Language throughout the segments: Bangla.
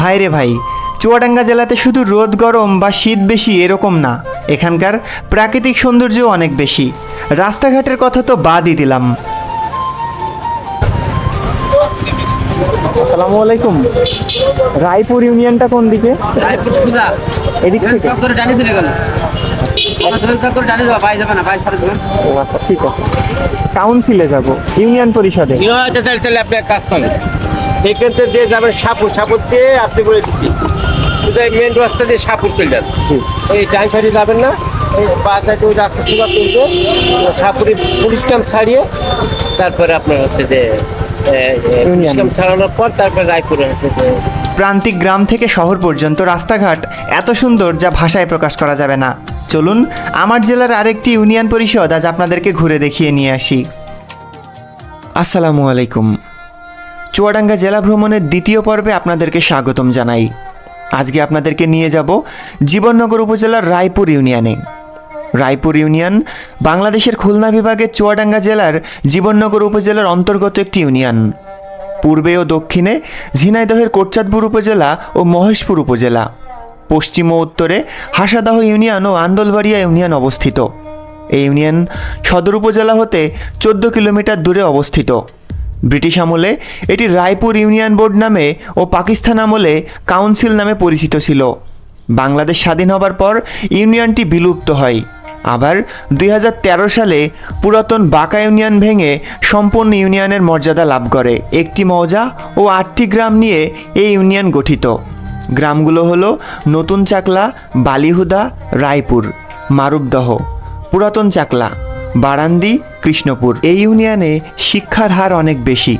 ভাই রে ভাই চুয়াডাঙ্গা জেলাতে শুধু রোদ গরম বা শীত বেশি এরকম না। এখানকার প্রাকৃতিক সৌন্দর্য অনেক বেশি। রাস্তাঘাটের কথা তো বাদই দিলাম। আসসালামু আলাইকুম। রায়পুর ইউনিয়নটা কোন দিকে? রায়পুর সুবিধা। এদিক থেকে? চক করে চলে গেল। ও আচ্ছা ঠিক আছে। কাউন্সিলে যাব ইউনিয়ন পরিষদে। আপনি কাজ করেন এখান থেকে দিয়ে যাবেন সাপুর সাপুর দিয়ে আপনি বলে দিচ্ছি মেন রাস্তা দিয়ে সাপুর চলে যান। এই ডান সাইডে যাবেন না এই বা সাইডে ওই রাস্তা তুলবে সাপুরে পুলিশ ক্যাম্প ছাড়িয়ে তারপরে আপনার হচ্ছে যে এ, এ, পুলিশ ক্যাম্প ছাড়ানোর পর তারপরে রায়পুরে হচ্ছে যে প্রান্তিক গ্রাম থেকে শহর পর্যন্ত রাস্তাঘাট এত সুন্দর যা ভাষায় প্রকাশ করা যাবে না। চলুন আমার জেলার আরেকটি ইউনিয়ন পরিষদ আজ আপনাদেরকে ঘুরে দেখিয়ে নিয়ে আসি। আসসালামু আলাইকুম। চুয়াডাঙ্গা জেলা ভ্রমণের দ্বিতীয় পর্বে আপনাদেরকে স্বাগতম জানাই। আজকে আপনাদেরকে নিয়ে যাব জীবননগর উপজেলার রায়পুর ইউনিয়নে। রায়পুর ইউনিয়ন বাংলাদেশের খুলনা বিভাগের চুয়াডাঙ্গা জেলার জীবননগর উপজেলার অন্তর্গত একটি ইউনিয়ন। পূর্বে ও দক্ষিণে ঝিনাইদহের কোটচাঁদপুর উপজেলা ও মহেশপুর উপজেলা। পশ্চিম ও উত্তরে হাসাদাহ ইউনিয়ন ও আন্দোলবাড়িয়া ইউনিয়ন অবস্থিত। এই ইউনিয়ন সদর উপজেলা হতে চোদ্দ কিলোমিটার দূরে অবস্থিত। ব্রিটিশ আমলে, এটি রায়পুর ইউনিয়ন বোর্ড নামে ও পাকিস্তান আমলে কাউন্সিল নামে পরিচিত ছিল। বাংলাদেশ স্বাধীন হবার পর ইউনিয়নটি বিলুপ্ত হয়। আবার দুই হাজার তেরো সালে পুরাতন বাঁকা ইউনিয়ন ভেঙে সম্পূর্ণ ইউনিয়নের মর্যাদা লাভ করে। একটি মৌজা ও আটটি গ্রাম নিয়ে এই ইউনিয়ন গঠিত। গ্রামগুলো হলো নতুন চাকলা, বালিহুদা, রায়পুর, মারুবদহ, পুরাতন চাকলা। বারান্দি কৃষ্ণপুর। এই ইউনিয়নে শিক্ষার হার অনেক বেশি।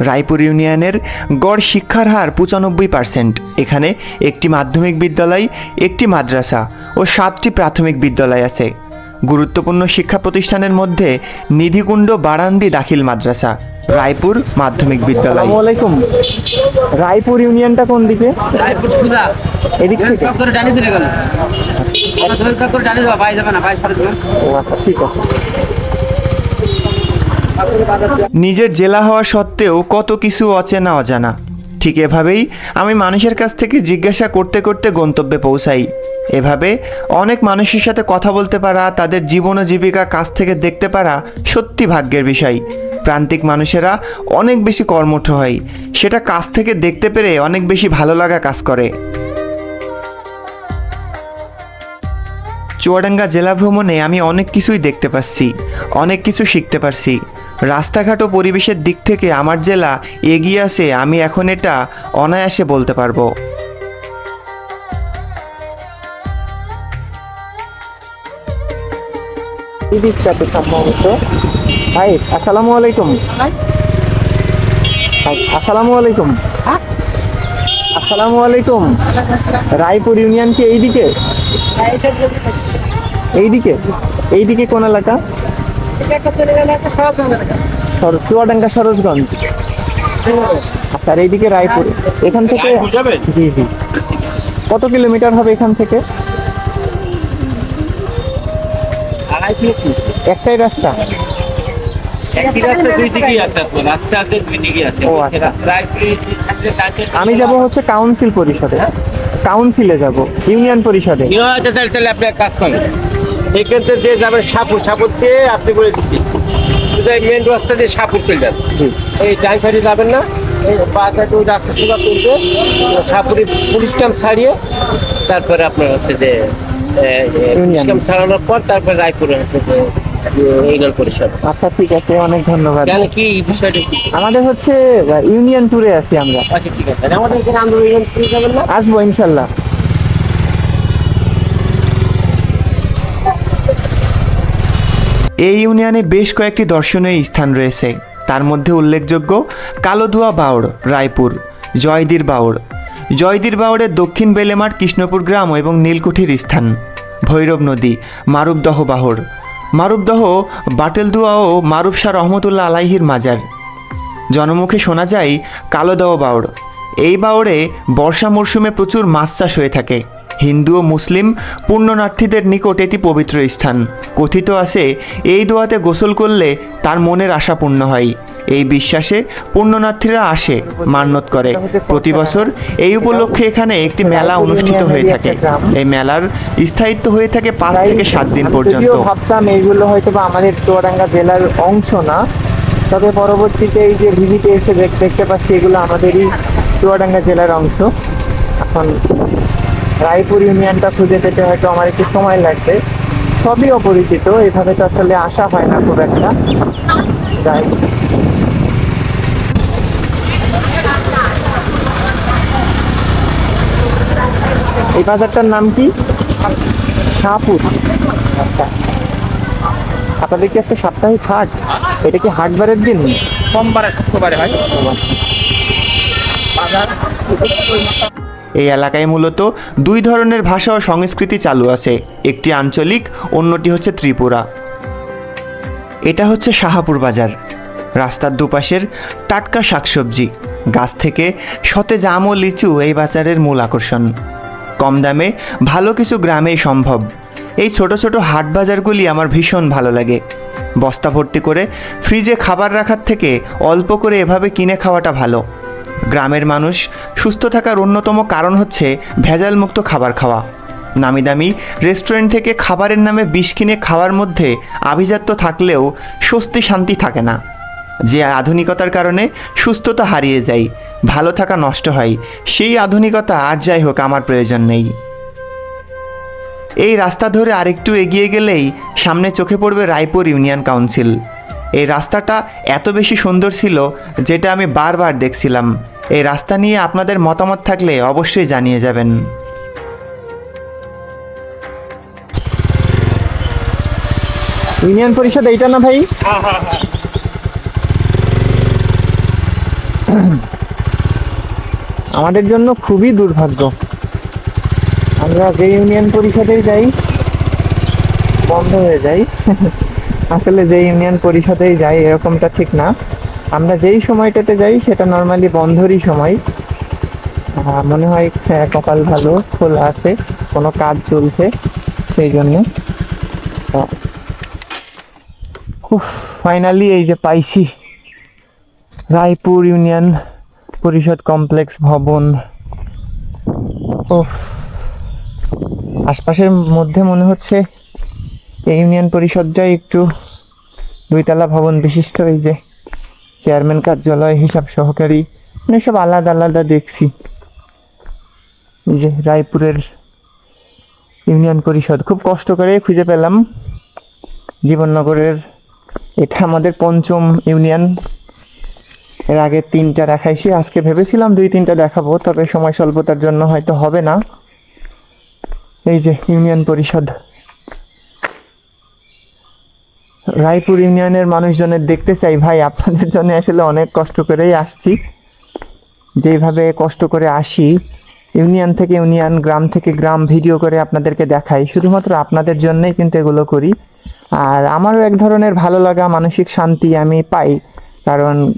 রায়পুর ইউনিয়নের গড় শিক্ষার হার পঁচানব্বই পার্সেন্ট। এখানে একটি মাধ্যমিক বিদ্যালয় একটি মাদ্রাসা ও সাতটি প্রাথমিক বিদ্যালয় আছে। গুরুত্বপূর্ণ শিক্ষা প্রতিষ্ঠানের মধ্যে নিধিকুণ্ড বারান্দি দাখিল মাদ্রাসা রায়পুর মাধ্যমিক বিদ্যালয়। আলাইকুম। রায়পুর ইউনিয়নটা কোন দিকে? রায়পুর এদিক থেকে? নিজের জেলা হওয়া সত্ত্বেও কত কিছু অচেনা অজানা। ঠিক এভাবেই আমি মানুষের কাছ থেকে জিজ্ঞাসা করতে করতে গন্তব্যে পৌঁছাই। এভাবে অনেক মানুষের সাথে কথা বলতে পারা, তাদের জীবন ও জীবিকা কাছ থেকে দেখতে পারা সত্যি ভাগ্যের বিষয়। প্রান্তিক মানুষেরা অনেক বেশি কর্মঠ হয়, সেটা কাছ থেকে দেখতে পেরে অনেক বেশি ভালো লাগা কাজ করে। চুয়াডাঙ্গা জেলা ভ্রমণে আমি অনেক কিছুই দেখতে পাচ্ছি অনেক কিছু শিখতে পারছি। রাস্তাঘাট ও পরিবেশের দিক থেকে আমার জেলা এগিয়ে আছে আমি এখন এটা অনায়াসে বলতে পারব। সম্ভবত ভাই আসসালামু আলাইকুম। ভাই, আসসালামু আলাইকুম। আসসালামু আলাইকুম। রায়পুর ইউনিয়ন কি এইদিকে? এইদিকে? এইদিকে কোন এলাকা? চুয়াডাঙ্গা সরোজগঞ্জ। আচ্ছা এইদিকে রায়পুর। এখান থেকে জি জি। কত কিলোমিটার হবে এখান থেকে। একটাই রাস্তা? আমি যাব হচ্ছে কাউন্সিল পরিষদে। কাউন্সিলে যাব ইউনিয়ন পরিষদে। তাহলে তাহলে আপনি এক কাজ করেন। এখান থেকে যাবেন সাপুর সাপুর দিয়ে আপনি বলে দিচ্ছি। মেন রাস্তা দিয়ে সাপুর চলে যান। এই ডান সাইডে যাবেন না এই বা সাইডে ওই রাস্তা সুন্দর তুলবে সাপুরে পুলিশ ক্যাম্প ছাড়িয়ে তারপরে আপনার হচ্ছে যে পুলিশ ক্যাম্প ছাড়ানোর পর তারপরে রায়পুরে হচ্ছে যে ইউনিয়ন পরিষদ। আচ্ছা ঠিক আছে অনেক ধন্যবাদ। কেন কি এই বিষয়টা কি? আমাদের হচ্ছে ইউনিয়ন ট্যুরে আছি আমরা। আচ্ছা ঠিক আছে। আমাদের এখানে আন্দোলন ইউনিয়ন করে যাবেন না? আসব ইনশাল্লাহ। এই ইউনিয়নে বেশ কয়েকটি দর্শনীয় স্থান রয়েছে। তার মধ্যে উল্লেখযোগ্য কালোদুয়া বাউড় রায়পুর জয়দির বাউড়। জয়দির বাউড়ের দক্ষিণ বেলেমার কৃষ্ণপুর গ্রাম এবং নীলকুঠির স্থান। ভৈরব নদী মারুবদহ বাহর। মারুবদহ বাটেলদুয়া ও মারুফ শাহ রহমতুল্লাহ আলাইহির মাজার। জনমুখে শোনা যায়, কালোদহ বাউড়। এই বাউড়ে বর্ষা মরশুমে প্রচুর মাছ চাষ হয়ে থাকে। হিন্দু ও মুসলিম পুণ্যনার্থীদের নিকট এটি পবিত্র স্থান। কথিত আছে, এই দোয়াতে গোসল করলে তার মনের আশা পূর্ণ হয়। এই বিশ্বাসে পুণ্যনার্থীরা আসে মান্যত করে। প্রতি বছর এই উপলক্ষে এখানে একটি মেলা অনুষ্ঠিত হয়ে থাকে। এই মেলার স্থায়িত্ব হয়ে থাকে পাঁচ থেকে সাত দিন পর্যন্ত। ভাবতাম এইগুলো হয়তো বা আমাদের চুয়াডাঙ্গা জেলার অংশ না তবে পরবর্তীতে এই যে ভিজিটে এসে দেখতে পাচ্ছি এগুলো আমাদেরই চুয়াডাঙ্গা জেলার অংশ। এখন রায়পুর ইউনিয়নটা খুঁজে পেতে হয়তো আমার একটু সময় লাগবে। সবই অপরিচিত এভাবে তো আসলে আসা হয় না খুব একটা। যাই। এই বাজারটার নাম কি? শাহপুর। আচ্ছা। আপনাদের কি আজকে সাপ্তাহিক হাট? এটা কি হাট বারের দিন? সোমবারে শুক্রবারে বাজার। এই এলাকায় মূলত দুই ধরনের ভাষা ও সংস্কৃতি চালু আছে। একটি আঞ্চলিক অন্যটি হচ্ছে ত্রিপুরা। এটা হচ্ছে শাহাপুর বাজার। রাস্তার দুপাশের টাটকা শাকসবজি। গাছ থেকে সতেজ আম ও লিচু এই বাজারের মূল আকর্ষণ। কম দামে, ভালো কিছু গ্রামেই সম্ভব। এই ছোট ছোট হাট বাজারগুলি আমার ভীষণ ভালো লাগে। বস্তা ভর্তি করে ফ্রিজে খাবার রাখার থেকে অল্প করে এভাবে কিনে খাওয়াটা ভালো। গ্রামের মানুষ সুস্থ থাকার অন্যতম কারণ হচ্ছে ভেজালমুক্ত খাবার খাওয়া। নামি দামি রেস্টুরেন্ট থেকে খাবারের নামে বিষ কিনে খাওয়ার মধ্যে আভিজাত্য থাকলেও স্বস্তি শান্তি থাকে না। যে আধুনিকতার কারণে সুস্থতা হারিয়ে যায়। ভালো থাকা নষ্ট হয়। সেই আধুনিকতা আর যাই হোক আমার প্রয়োজন নেই। এই রাস্তা ধরে আরেকটু এগিয়ে গেলেই সামনে চোখে পড়বে রায়পুর ইউনিয়ন কাউন্সিল। এই রাস্তাটা এত বেশি সুন্দর ছিল যেটা আমি বারবার দেখছিলাম। এই রাস্তা নিয়ে আপনাদের মতামত থাকলে অবশ্যই জানিয়ে যাবেন। ইউনিয়ন পরিষদ এইটা না ভাই? আমাদের জন্য খুবই দুর্ভাগ্য। আমরা যে ইউনিয়ন পরিষদে যাই বন্ধ হয়ে যাই। আসলে যে ইউনিয়ন পরিষদেই যাই এরকমটা ঠিক না। আমরা যেই সময়টাতে যাই সেটা নর্মালি বন্ধরই সময়। মনে হয় হ্যাঁ, কপাল ভালো খোলা আছে কোনো কাজ চলছে সেই জন্যে। ফাইনালি এই যে পাইছি রায়পুর ইউনিয়ন। পরিষদ কমপ্লেক্স ভবন। ও আশপাশের মধ্যে মনে হচ্ছে এই ইউনিয়ন পরিষদটাই একটু দুইতলা ভবন বিশিষ্ট, এই যে চেয়ারম্যান কার্যালয়, হিসাব সহকারী মানে সব আলাদা আলাদা দেখছি। এই যে রায়পুরের ইউনিয়ন পরিষদ। খুব কষ্ট করে খুঁজে পেলাম। জীবননগরের, এটা আমাদের পঞ্চম ইউনিয়ন। এর আগে তিনটা দেখাইছি, আজকে ভেবেছিলাম দুই তিনটা দেখাবো, তবে সময় স্বল্পতার জন্য হয়তো হবে না। এই যে, ইউনিয়ন পরিষদ। রায়পুর ইউনিয়নের মানুষজনের দেখতে চাই, ভাই, আপনাদের জন্য আসলে অনেক কষ্ট করেই আসছি। যেইভাবে কষ্ট করে আসি, ইউনিয়ন থেকে ইউনিয়ন, গ্রাম থেকে গ্রাম ভিডিও করে আপনাদেরকে দেখাই, শুধুমাত্র আপনাদের জন্যই কিন্তু এগুলো করি। আর আমারও এক ধরনের ভালো লাগা, মানসিক শান্তি আমি পাই, কারণ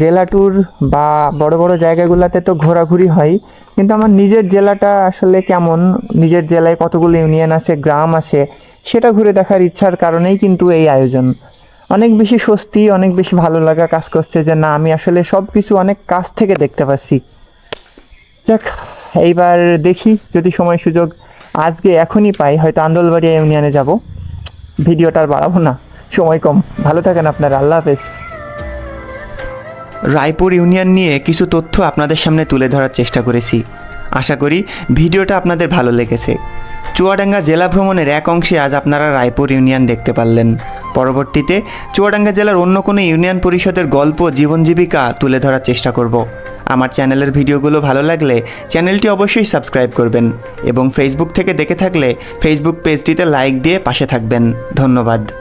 জেলা ট্যুর বা বড় বড় জায়গাগুলোতে তো ঘোরাঘুরি হয়, কিন্তু আমার নিজের জেলাটা আসলে কেমন? নিজের জেলায় কতগুলো ইউনিয়ন আছে, গ্রাম আছে, সেটা ঘুরে দেখার ইচ্ছার কারণেই কিন্তু এই আয়োজন। অনেক বেশি স্বস্তি, অনেক বেশি ভালো লাগা কাজ করছে যে না, আমি আসলে সব কিছু অনেক কাছ থেকে দেখতে পাচ্ছি। যাক, এইবার দেখি, যদি সময় সুযোগ আজকে এখনই পাই, হয়তো আন্দোলবাড়িয়া ইউনিয়নে যাব। ভিডিওটা আর বাড়াবো না, সময় কম। ভালো থাকেন আপনারা, আল্লাহ হাফেজ। রায়পুর ইউনিয়ন নিয়ে কিছু তথ্য আপনাদের সামনে তুলে ধরার চেষ্টা করেছি। আশা করি ভিডিওটা আপনাদের ভালো লেগেছে। চুয়াডাঙ্গা জেলা ভ্রমণের এক অংশে আজ আপনারা রায়পুর ইউনিয়ন দেখতে পারলেন। পরবর্তীতে চুয়াডাঙ্গা জেলার অন্য কোনো ইউনিয়ন পরিষদের গল্প, জীবন জীবিকা তুলে ধরার চেষ্টা করব। আমার চ্যানেলের ভিডিওগুলো ভালো লাগলে চ্যানেলটি অবশ্যই সাবস্ক্রাইব করবেন এবং ফেসবুক থেকে দেখে থাকলে ফেসবুক পেজটিতে লাইক দিয়ে পাশে থাকবেন। ধন্যবাদ।